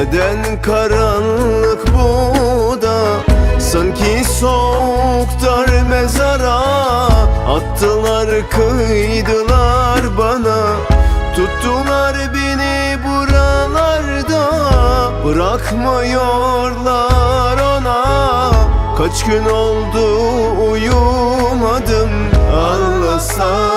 Neden karanlık bu da? Sanki soğuklar mezara Attılar kıydılar bana. Tuttular beni buralarda Bırakmıyorlar ona. Kaç gün oldu uyumadım Anlasan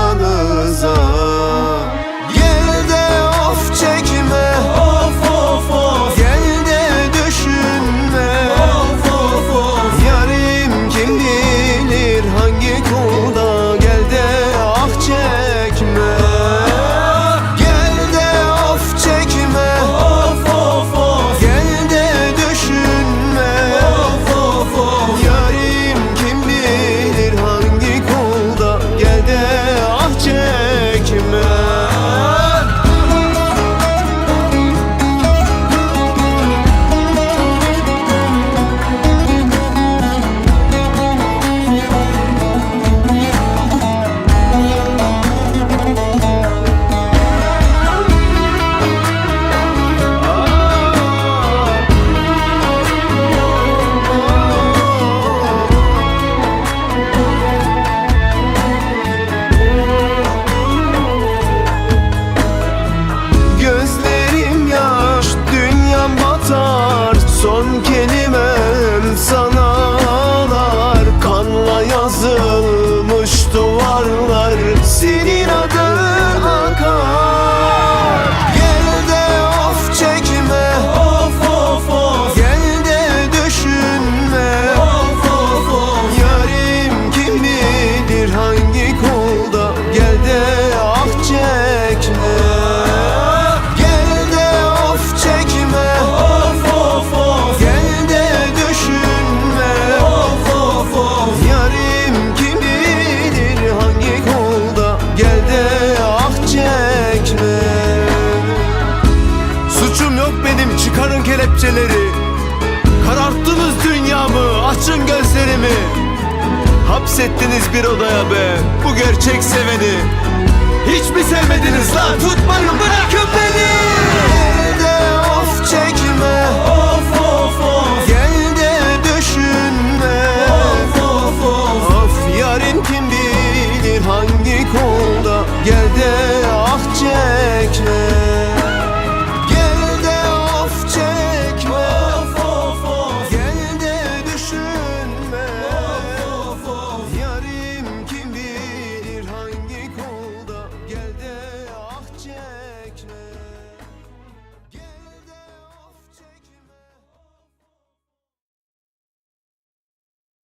geceleri Kararttınız dünyamı açın gözlerimi. Hapsettiniz bir odaya be bu gerçek seveni. Hiç mi sevmediniz lan? Tutmayın bırakın beni! Gel de of çekme. Of of of. Gel de düşünme. Of of of. Of yarın kim bilir hangi kolda. Gel de ah çekme.